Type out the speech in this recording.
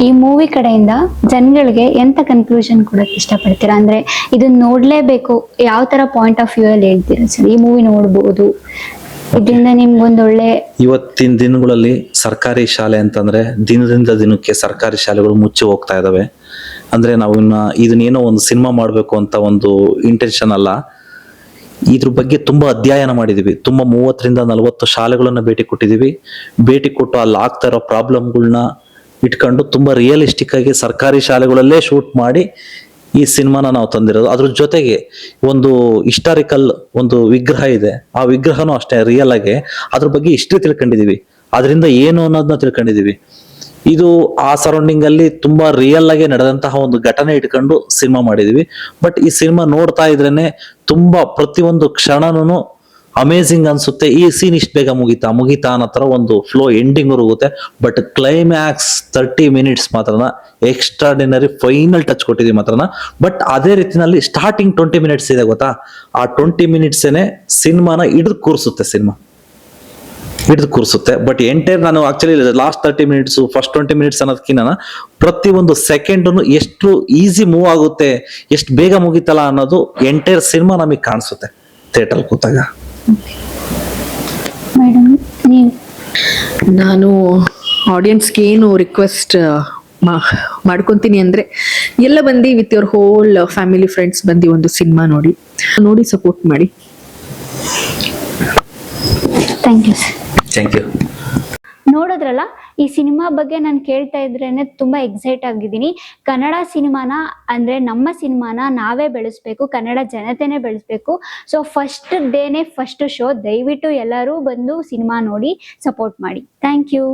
ಈ ಮೂವಿ ಕಡೆಯಿಂದ ಜನಗಳಿಗೆ ಎಂತ ಕನ್ಕ್ಲೂಷನ್ ಕೊಡಕ್ಕೆ ಇಷ್ಟಪಡ್ತೀರಾ? ಅಂದ್ರೆ ಇದನ್ನ ನೋಡ್ಲೇಬೇಕು. ಯಾವ ತರ ಪಾಯಿಂಟ್ ಆಫ್ ವ್ಯೂ ಅಲ್ಲಿ ಹೇಳ್ತೀರಾ ಸರ್? ಈ ಮೂವಿ ನೋಡಬಹುದು ಇದರಿಂದ ನಿಮ್ಗೊಂದೊಳ್ಳೆ ಇವತ್ತಿನ ದಿನಗಳಲ್ಲಿ ಸರ್ಕಾರಿ ಶಾಲೆ ಅಂತಂದ್ರೆ ದಿನದಿಂದ ದಿನಕ್ಕೆ ಸರ್ಕಾರಿ ಶಾಲೆಗಳು ಮುಚ್ಚಿ ಹೋಗ್ತಾ ಇದಾವೆ. ಅಂದ್ರೆ ನಾವು ಇನ್ನ ಇದನ್ನೇನೋ ಒಂದು ಸಿನಿಮಾ ಮಾಡಬೇಕು ಅಂತ ಒಂದು ಇಂಟೆನ್ಷನ್ ಅಲ್ಲ. ಇದ್ರ ಬಗ್ಗೆ ತುಂಬಾ ಅಧ್ಯಯನ ಮಾಡಿದೀವಿ. ತುಂಬಾ ಮೂವತ್ತರಿಂದ ನಲವತ್ತು ಶಾಲೆಗಳನ್ನ ಭೇಟಿ ಕೊಟ್ಟಿದೀವಿ. ಭೇಟಿ ಕೊಟ್ಟು ಅಲ್ಲಿ ಆಗ್ತಾ ಇರೋ ಪ್ರಾಬ್ಲಮ್ಗಳನ್ನ ಇಟ್ಕೊಂಡು ತುಂಬ ರಿಯಲಿಸ್ಟಿಕ್ ಆಗಿ ಸರ್ಕಾರಿ ಶಾಲೆಗಳಲ್ಲೇ ಶೂಟ್ ಮಾಡಿ ಈ ಸಿನಿಮಾನ ನಾವು ತಂದಿರೋದು. ಅದ್ರ ಜೊತೆಗೆ ಒಂದು ಹಿಸ್ಟಾರಿಕಲ್ ಒಂದು ವಿಗ್ರಹ ಇದೆ. ಆ ವಿಗ್ರಹನೂ ಅಷ್ಟೇ ರಿಯಲ್ ಆಗಿ ಅದ್ರ ಬಗ್ಗೆ ಹಿಸ್ಟ್ರಿ ತಿಳ್ಕೊಂಡಿದೀವಿ. ಅದರಿಂದ ಏನು ಅನ್ನೋದನ್ನ ತಿಳ್ಕೊಂಡಿದೀವಿ. ಇದು ಆ ಸರೌಂಡಿಂಗ್ ಅಲ್ಲಿ ತುಂಬಾ ರಿಯಲ್ ಆಗಿ ನಡೆದಂತಹ ಒಂದು ಘಟನೆ ಇಟ್ಕೊಂಡು ಸಿನಿಮಾ ಮಾಡಿದೀವಿ. ಬಟ್ ಈ ಸಿನಿಮಾ ನೋಡ್ತಾ ಇದ್ರೇನೆ ತುಂಬಾ ಪ್ರತಿಯೊಂದು ಕ್ಷಣನೂ ಅಮೇಸಿಂಗ್ ಅನ್ಸುತ್ತೆ. ಈ ಸೀನ್ ಇಷ್ಟು ಬೇಗ ಮುಗೀತಾ? ಮುಗೀತಾ ಅನ್ನೋ ಥರ ಒಂದು ಫ್ಲೋ ಎಂಡಿಂಗ್ ಹೋಗುತ್ತೆ. ಬಟ್ ಕ್ಲೈಮ್ಯಾಕ್ಸ್ ತರ್ಟಿ ಮಿನಿಟ್ಸ್ ಮಾತ್ರನ ಎಕ್ಸ್ಟ್ರಾಡಿನರಿ ಫೈನಲ್ ಟಚ್ ಕೊಟ್ಟಿದ್ದೀವಿ ಮಾತ್ರನ. ಬಟ್ ಅದೇ ರೀತಿನಲ್ಲಿ ಸ್ಟಾರ್ಟಿಂಗ್ ಟ್ವೆಂಟಿ ಮಿನಿಟ್ಸ್ ಇದೆ ಗೊತ್ತಾ? ಆ ಟ್ವೆಂಟಿ ಮಿನಿಟ್ಸೇನೆ ಸಿನಿಮಾನ ಹಿಡಿದು ಕೂರಿಸುತ್ತೆ ಸಿನಿಮಾ ಹಿಡಿದು ಕೂರಿಸುತ್ತೆ. ಬಟ್ ಎಂಟೈರ್ ನಾನು actually last thirty minutes first twenty minutes ಅನ್ನೋದಕ್ಕಿಂತ ಪ್ರತಿ ಒಂದು ಸೆಕೆಂಡ್ ಎಷ್ಟು ಈಸಿ ಮೂವ್ ಆಗುತ್ತೆ, ಎಷ್ಟು ಬೇಗ ಮುಗಿತಲ್ಲ ಅನ್ನೋದು ಎಂಟೈರ್ ಸಿನಿಮಾ ನಮಗೆ ಕಾಣಿಸುತ್ತೆ ಥಿಯೇಟರ್ ಕೂತಾಗ. ಮೇಡಮ್ ನೀವು ನಾನು ಆಡಿಯನ್ಸ್ಗೆ ಏನು ರಿಕ್ವೆಸ್ಟ್ ಮಾಡ್ಕೊತೀನಿ ಅಂದ್ರೆ ಎಲ್ಲ ಬಂದು with your whole family friends ಬಂದು ಒಂದು ಸಿನಿಮಾ ನೋಡಿ. ನೋಡಿ ಸಪೋರ್ಟ್ ಮಾಡಿ. Thank you sir thank you ನೋಡಿದ್ರಲ್ಲ ಈ ಸಿನಿಮಾ ಬಗ್ಗೆ ನಾನು ಕೇಳ್ತಾ ಇದ್ರೇನೆ ತುಂಬಾ ಎಕ್ಸೈಟ್ ಆಗಿದ್ದೀನಿ. ಕನ್ನಡ ಸಿನಿಮಾನ ಅಂದ್ರೆ ನಮ್ಮ ಸಿನಿಮಾನ ನಾವೇ ಬೆಳೆಸ್ಬೇಕು, ಕನ್ನಡ ಜನತೆನೇ ಬೆಳೆಸ್ಬೇಕು. ಸೊ ಫಸ್ಟ್ ಡೇನೆ ಫಸ್ಟ್ ಶೋ ದಯವಿಟ್ಟು ಎಲ್ಲರೂ ಬಂದು ಸಿನಿಮಾ ನೋಡಿ ಸಪೋರ್ಟ್ ಮಾಡಿ. Thank you